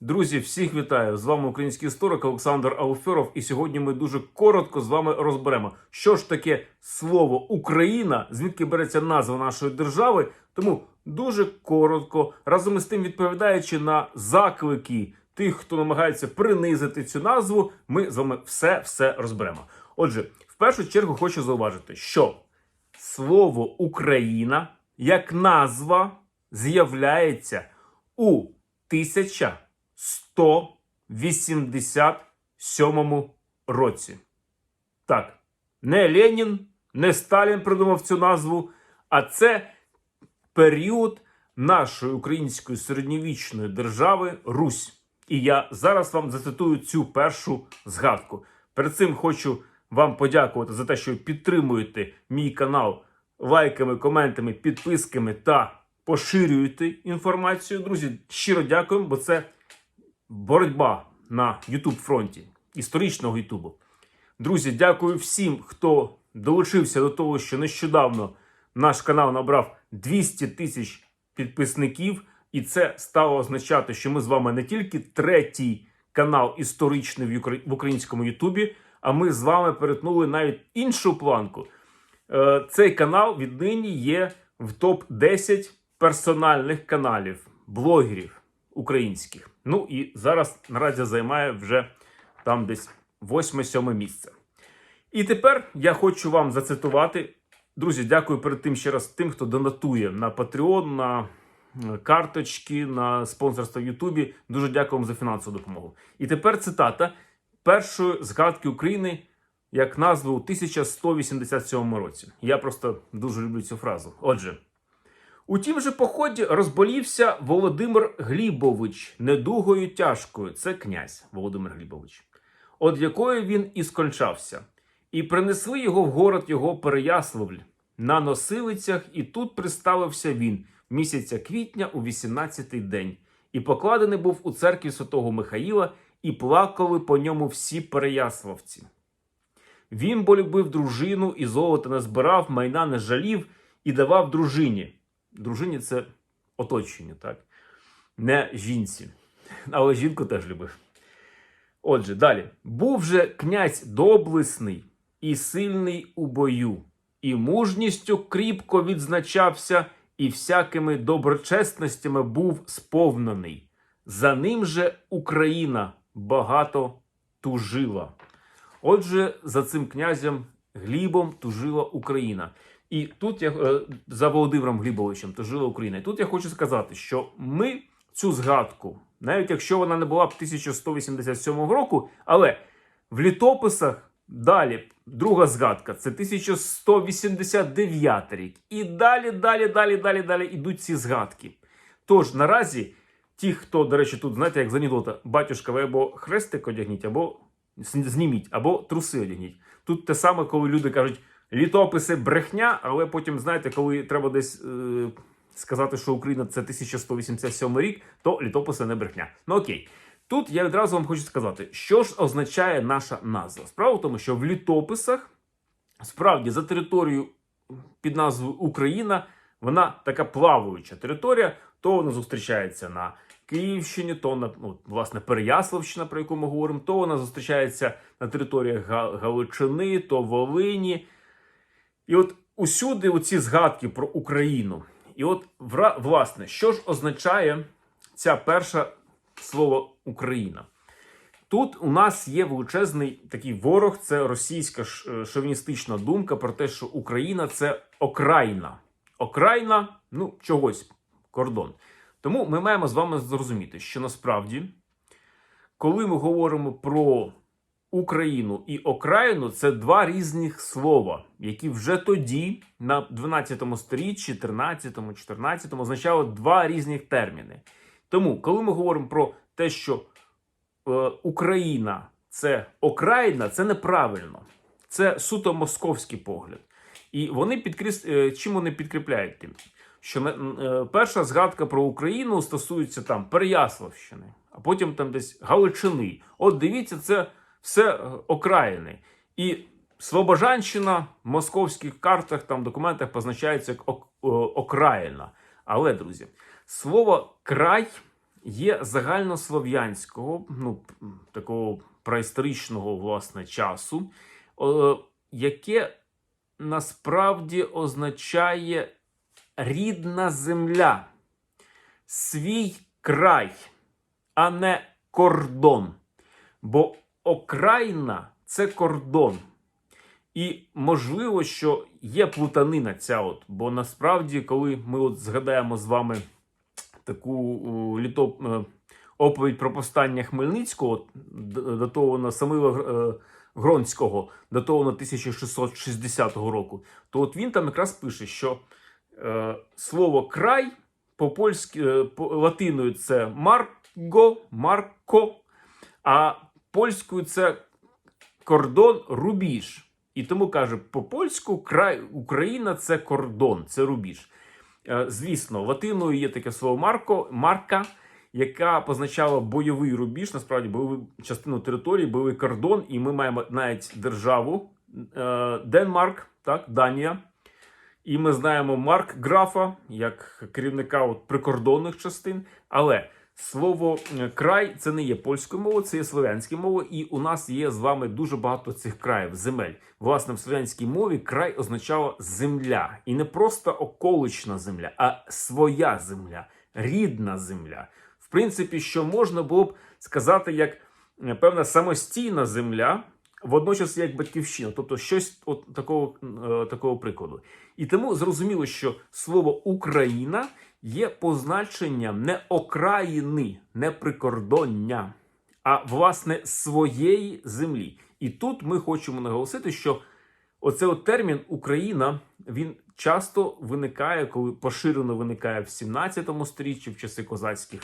Друзі, всіх вітаю! З вами український історик Олександр Ауферов. І сьогодні ми дуже коротко з вами розберемо, що ж таке слово Україна, звідки береться назва нашої держави. Тому дуже коротко, разом із тим відповідаючи на заклики тих, хто намагається принизити цю назву, ми з вами все все розберемо. Отже, в першу чергу хочу зауважити, що слово Україна як назва з'являється у 1187 році. Так, не Ленін, не Сталін придумав цю назву, а це період нашої української середньовічної держави Русь. І я зараз вам зацитую цю першу згадку. Перед цим хочу вам подякувати за те, що підтримуєте мій канал лайками, коментами, підписками та поширюєте інформацію. Друзі, щиро дякуємо, бо це боротьба на youtube фронті історичного Ютубу. Друзі, дякую всім, хто долучився до того, що нещодавно наш канал набрав 200 тисяч підписників, і це стало означати, що ми з вами не тільки третій канал історичний в українському Ютубі, а ми з вами перетнули навіть іншу планку. Е, Цей канал віднині є в топ 10 персональних каналів, блогерів українських. Ну і зараз наразі займає вже там десь 8-7 місце. І тепер я хочу вам зацитувати. Друзі, дякую перед тим ще раз тим, хто донатує на Patreon, на е, карточки, на спонсорство в Ютубі. Дуже дякую вам за фінансову допомогу. І тепер цитата першої згадки України як назву у 1187 році. Я просто дуже люблю цю фразу. Отже, у тім же поході розболівся Володимир Глібович недугою тяжкою. Це князь Володимир Глібович, от якої він і скончався. І принесли його в город його Переяславль на носилицях, і тут приставився він місяця квітня у 18-й день, і покладений був у церкві святого Михаїла, і плакали по ньому всі переяславці. Він бо любив дружину і золота не збирав, майна не жалів і давав дружині. Дружині це оточення, так? Не жінці. Але жінку теж любив. Отже, далі. Був же князь доблесний і сильний у бою, і мужністю кріпко відзначався, і всякими доброчесностями був сповнений. За ним же Україна багато тужила. Отже, за цим князем Глібом тужила Україна. І тут я е, за Володимиром Глібовичем тужила Україна. І тут я хочу сказати, що ми цю згадку, навіть якщо вона не була б 1187 року, але в літописах далі друга згадка це 1189 рік. І далі, далі, далі, далі, далі йдуть ці згадки. Тож наразі ті, хто, до речі, тут, знаєте, як з анекдота, батюшка, ви або хрестик одягніть, або зніміть, або труси одягніть. Тут те саме, коли люди кажуть, літописи брехня, але потім, знаєте, коли треба десь е, сказати, що Україна це 1187 рік, то літописи не брехня. Ну окей. Тут я відразу вам хочу сказати, що ж означає наша назва. Справа в тому, що в літописах справді за територію під назвою Україна вона така плаваюча територія, то вона зустрічається на Київщині, то на ну, власне Переяславщина, про яку ми говоримо, то вона зустрічається на територіях Га- Галичини, то Волині. І от усюди оці згадки про Україну. І от власне, що ж означає ця перша слово Україна? Тут у нас є величезний такий ворог, це російська е, шовіністична думка про те, що Україна це окраїна. Окраїна, ну, чогось, кордон. Тому ми маємо з вами зрозуміти, що насправді, коли ми говоримо про Україну і окраїну, це два різних слова, які вже тоді, на 12 сторіччі, 13, 14, означали два різних терміни. Тому, коли ми говоримо про те, що е, Україна це окраїна, це неправильно. Це суто московський погляд. І вони підкріс... е, чим вони підкріпляють тим? Що е, перша згадка про Україну стосується там Переяславщини, а потім там десь Галичини. От дивіться, це все е, окраїни. І Слобожанщина в московських картах, там документах позначається як е, окраїна. Але, друзі, слово край є загальнослов'янського, ну, такого праісторичного власне часу, е, яке насправді означає рідна земля, свій край, а не кордон. Бо окраїна це кордон. І можливо, що є плутанина ця, от, бо насправді, коли ми от згадаємо з вами таку о, літо, е, оповідь про повстання Хмельницького, от, д- датовано Самила е, Гронського, датовано 1660 року, то от він там якраз пише, що е, слово край по польськи е, по латиною це марго, марко, а польською це кордон рубіж. І тому каже, по польську край Україна це кордон, це рубіж. Е, Звісно, латиною є таке слово марко, марка, яка позначала бойовий рубіж, насправді бойову частину території, бойовий кордон, і ми маємо навіть державу е, Денмарк, так, Данія. І ми знаємо Марк Графа як керівника от прикордонних частин. Але слово е, край це не є польською мовою, це є слов'янською мовою, і у нас є з вами дуже багато цих країв, земель. Власне, в слов'янській мові край означало земля, і не просто околична земля, а своя земля, рідна земля. В принципі, що можна було б сказати, як е, певна самостійна земля, водночас як батьківщина, тобто щось от такого, е, такого прикладу. І тому зрозуміло, що слово Україна є позначенням не окраїни, не прикордоння, а власне своєї землі. І тут ми хочемо наголосити, що оце от термін Україна він часто виникає, коли поширено виникає в 17 сторіччі, в часи козацьких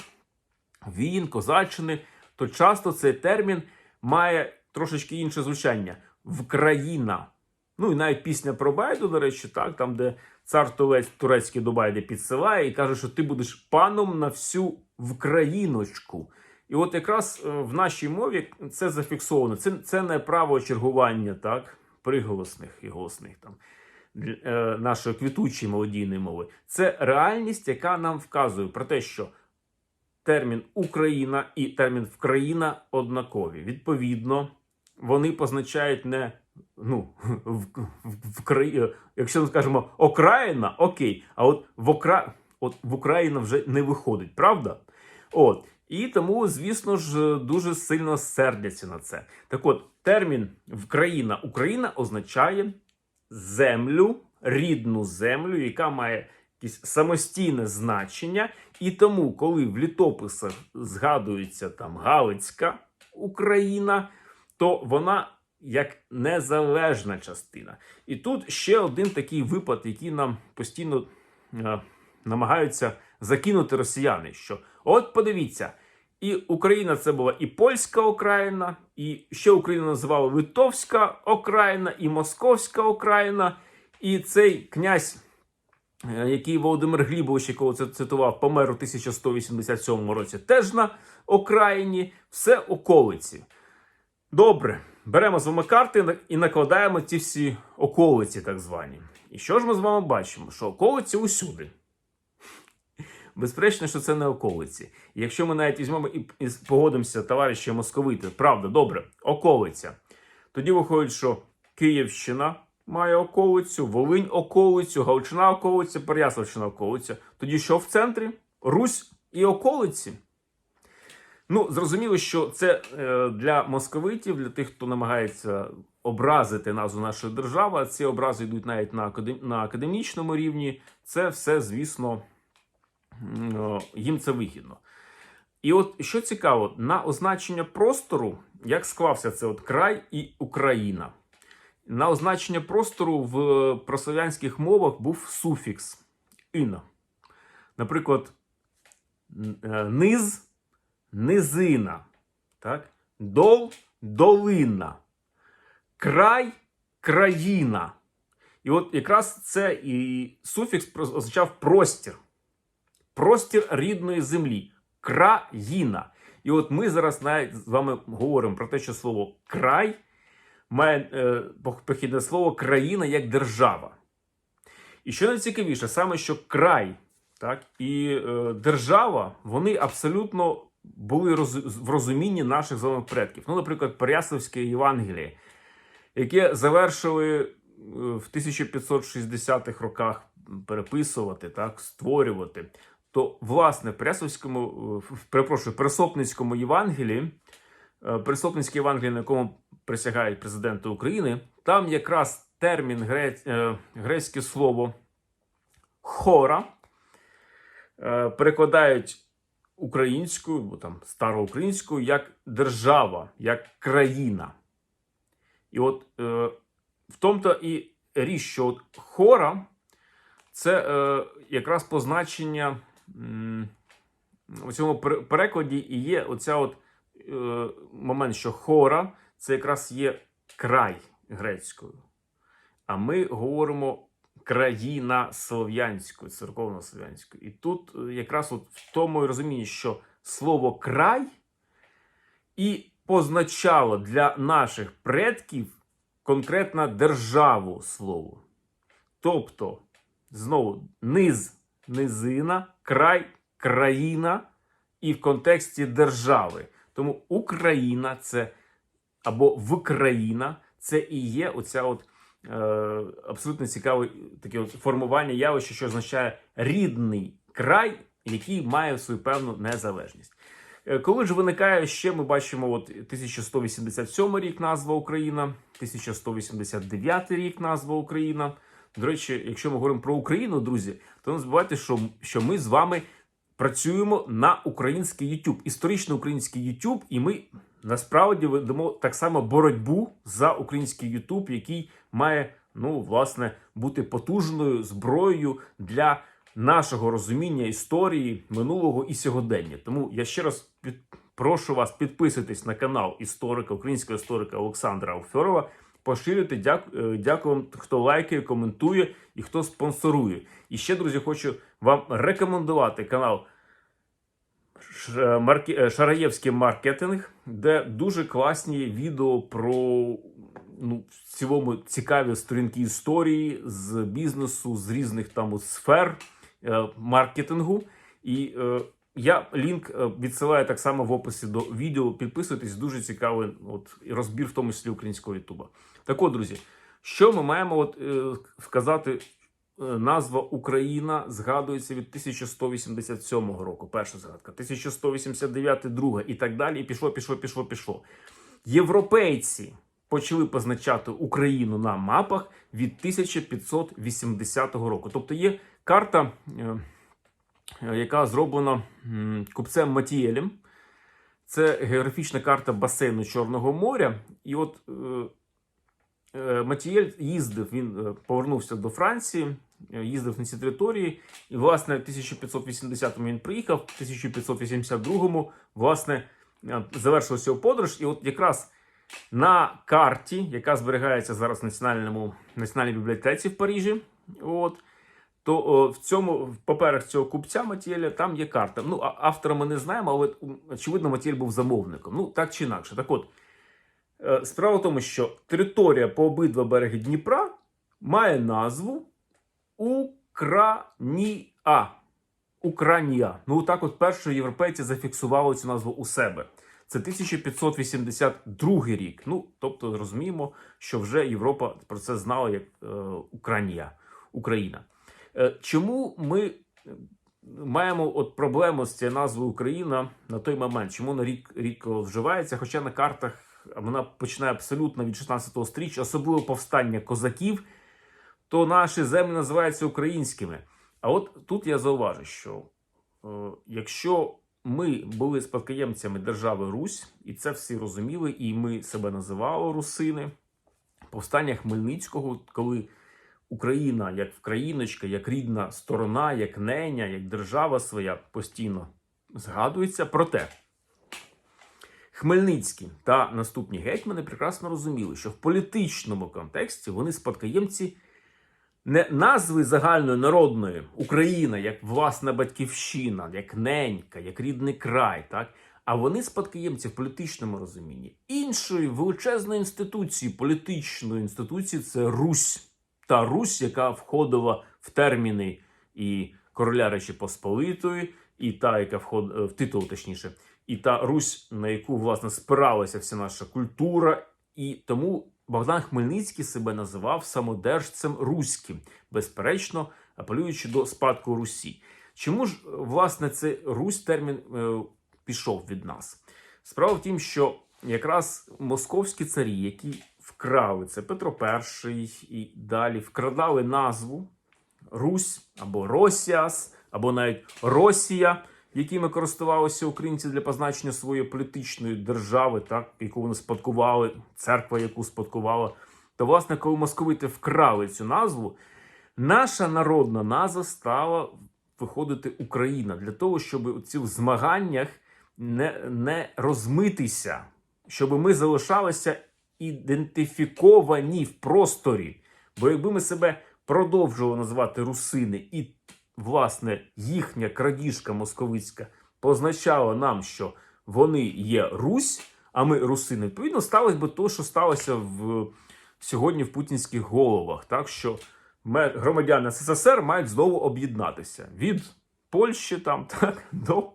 війн, козаччини, то часто цей термін має трошечки інше звучання Вкраїна. Ну і навіть пісня про Байду, до речі, так, там, де цар турецький до Байди підсилає і каже, що ти будеш паном на всю Вкраїночку. І от якраз е, в нашій мові це зафіксовано. Це, це не право чергування, так, приголосних і голосних там е, нашої квітучої молодійної мови. Це реальність, яка нам вказує про те, що термін Україна і термін Вкраїна однакові. Відповідно, вони позначають не ну, в, в, в краї- якщо ми скажемо окраїна, окей, а от в, окра... от в Україна вже не виходить, правда? От. І тому, звісно ж, дуже сильно сердяться на це. Так от, термін Вкраїна Україна означає землю, рідну землю, яка має якесь самостійне значення. І тому, коли в літописах згадується там Галицька Україна, то вона як незалежна частина. І тут ще один такий випад, який нам постійно е, намагаються закинути росіяни. Що от подивіться, і Україна це була і польська окраїна, і ще Україну називали Литовська окраїна, і Московська окраїна, і цей князь. е, Який Володимир Глібович, якого це цитував, помер у 1187 році, теж на окраїні, все околиці. Добре, беремо з вами карти і накладаємо ці всі околиці, так звані. І що ж ми з вами бачимо? Що околиці усюди. Безперечно, що це не околиці. І якщо ми навіть візьмемо і, погодимося, товариші московити, правда, добре, околиця. Тоді виходить, що Київщина має околицю, Волинь околицю, Галичина околиця, Переяславщина околиця. Тоді що в центрі? Русь і околиці. Ну, зрозуміло, що це е, для московитів, для тих, хто намагається образити назву нашої держави, ці образи йдуть навіть на, академ... на академічному рівні. Це все, звісно, їм це вигідно. І от що цікаво, на означення простору, як склався це от край і Україна. На означення простору в прослов'янських мовах був суфікс іна. Наприклад, е, низ низина, так? дол долина, край країна. І от якраз це і суфікс означав простір. Простір рідної землі. Країна. І от ми зараз навіть з вами говоримо про те, що слово край має е, похідне слово країна як держава. І що найцікавіше, саме що край, так, і е, держава, вони абсолютно були в розумінні наших з вами предків. Ну, наприклад, Переяславське Євангеліє, яке завершили е, в 1560-х роках переписувати, так, створювати. То, власне, в перепрошую, Пересопницькому Євангелії, е, Пересопницьке Євангеліє, на якому присягають президенти України, там якраз термін е, грецьке слово хора перекладають українською, бо там староукраїнською, як держава, як країна. І от е, в тому-то і річ, що от хора це е, якраз позначення м, у цьому перекладі і є оця от е, момент, що хора це якраз є край грецькою. А ми говоримо країна слов'янською, церковно-слов'янською. І тут е, якраз от в тому і розумінні, що слово край і позначало для наших предків конкретно державу слово. Тобто, знову низ, низина, край, країна і в контексті держави. Тому Україна це або Вкраїна це і є оця от абсолютно цікаве таке формування явища, що означає рідний край, який має свою певну незалежність. Е, Коли ж виникає ще, ми бачимо от 1187 рік назва Україна, 1189 рік назва Україна. До речі, якщо ми говоримо про Україну, друзі, то не забувайте, що, що ми з вами працюємо на український YouTube, історично український YouTube, і ми насправді ведемо так само боротьбу за український YouTube, який має ну власне бути потужною зброєю для нашого розуміння історії минулого і сьогодення. Тому я ще раз під... прошу вас підписуйтесь на канал історика, українського історика Олександра Ауфьорова. Поширюйте, дяк... е, дякую хто лайкає, коментує і хто спонсорує. І ще, друзі, хочу вам рекомендувати канал Шараєвський маркетинг, де дуже класні відео про ну, в цілому цікаві сторінки історії з бізнесу, з різних там сфер е, маркетингу. І е, я лінк е, відсилаю так само в описі до відео. Підписуйтесь, дуже цікавий от, розбір, в тому числі українського Ютуба. Так от, друзі, що ми маємо от, е, вказати? Е, Назва Україна згадується від 1187 року. Перша згадка, 1189, друга і так далі. І пішло, пішло, пішло, пішло. Європейці почали позначати Україну на мапах від 1580 року. Тобто є карта, е, е, яка зроблена купцем Матієлем. Це географічна карта басейну Чорного моря. І от Матієль їздив, він е, повернувся до Франції, е, їздив на ці території. І, власне, в 1580-му він приїхав, в 1582-му, власне, е, завершилася його подорож. І от якраз на карті, яка зберігається зараз в національному національній бібліотеці в Парижі, от, то о, в цьому поперек цього купця Матієля там є карта. Ну, автора ми не знаємо, але очевидно, Матієль був замовником. Ну, так чи інакше. Так от, е, справа в тому, що територія по обидва береги Дніпра має назву Укранія. Українія. Ну, так от перші європейці зафіксували цю назву у себе. Це 1582 рік. Ну, тобто, розуміємо, що вже Європа про це знала як е, Українія. Україна. Е, чому ми е, маємо от проблему з цією назвою Україна на той момент? Чому вона рік, рідко вживається? Хоча на картах вона починає абсолютно від 16 стріччя, особливо повстання козаків, то наші землі називаються українськими. А от тут я зауважу, що е, якщо ми були спадкоємцями держави Русь, і це всі розуміли, і ми себе називали русини. Повстання Хмельницького, коли Україна як вкраїночка, як рідна сторона, як неня, як держава своя постійно згадується. Проте Хмельницький та наступні гетьмани прекрасно розуміли, що в політичному контексті вони спадкоємці не назви загальної народної Україна як власна батьківщина, як ненька, як рідний край, так? А вони спадкоємці в політичному розумінні. Іншої величезної інституції, політичної інституції це Русь, та Русь, яка входила в терміни і короля Речі Посполитої, і та, яка вход в титул, точніше, і та Русь, на яку власне спиралася вся наша культура, і тому Богдан Хмельницький себе називав самодержцем руським, безперечно, апелюючи до спадку Русі. Чому ж власне цей Русь термін е, пішов від нас? Справа в тім, що якраз московські царі, які вкрали це Петро І і далі вкрадали назву Русь або Росіас, або навіть Росія, якими користувалися українці для позначення своєї політичної держави, так, яку вони спадкували, церква, яку спадкувала. То, власне, коли московити вкрали цю назву, наша народна назва стала виходити Україна для того, щоб у цих змаганнях не, не розмитися, щоб ми залишалися ідентифіковані в просторі. Бо якби ми себе продовжували називати русини, і, власне, їхня крадіжка московицька позначала нам, що вони є Русь, а ми русини, відповідно, сталося би то, що сталося в, сьогодні в путінських головах, так що громадяни СССР мають знову об'єднатися від Польщі там так до,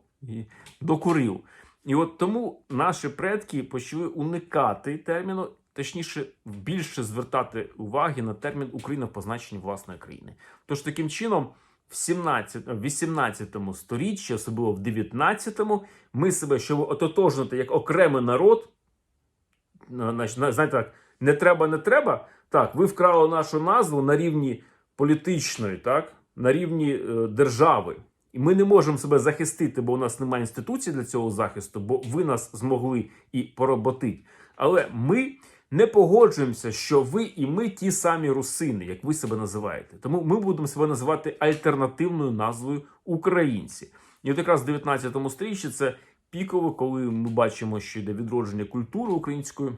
до Курил. І от тому наші предки почали уникати терміну, точніше, більше звертати уваги на термін Україна в позначенні власної країни. Тож таким чином, в 17, в 18 сторіччі, особливо в 19-му, ми себе, щоб ототожнити як окремий народ, на- на- на- знаєте так, не треба, не треба. Так, ви вкрали нашу назву на рівні політичної, так, на рівні е, держави. І ми не можемо себе захистити, бо у нас немає інституції для цього захисту, бо ви нас змогли і поработити. Але ми не погоджуємося, що ви і ми ті самі русини, як ви себе називаєте. Тому ми будемо себе називати альтернативною назвою українці. І от якраз в 19 сторіччі це піково, коли ми бачимо, що йде відродження культури української.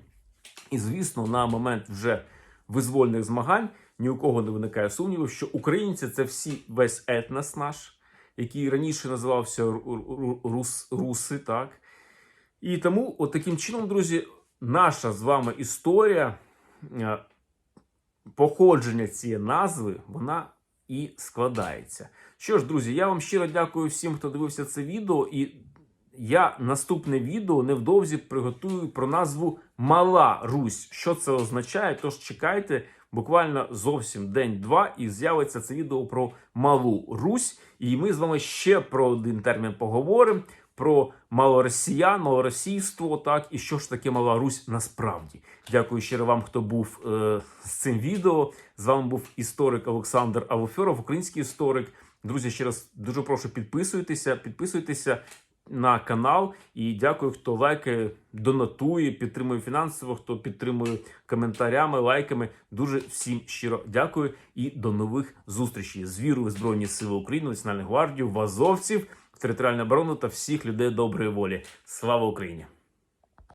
І звісно, на момент вже визвольних змагань ні у кого не виникає сумнівів, що українці це всі весь етнос наш, який раніше називався Ру- Ру- Рус, Руси, так. І тому, от таким чином, друзі, наша з вами історія е, походження цієї назви, вона і складається. Що ж, друзі, я вам щиро дякую всім, хто дивився це відео. І я наступне відео невдовзі приготую про назву Мала Русь. Що це означає? Тож чекайте буквально зовсім день-два, і з'явиться це відео про Малу Русь. І ми з вами ще про один термін поговоримо. Про малоросіян, малоросійство, так і що ж таке мала Русь насправді. Дякую щиро вам, хто був е, з цим відео. З вами був історик Олександр Авофьоров, український історик. Друзі, ще раз дуже прошу підписуйтеся, підписуйтеся на канал. І дякую, хто лайки донатує, підтримує фінансово, хто підтримує коментарями, лайками. Дуже всім щиро дякую і до нових зустрічей. З вірою Збройні Сили України, Національну гвардію, в азовців, в територіальну оборону та всіх людей доброї волі. Слава Україні!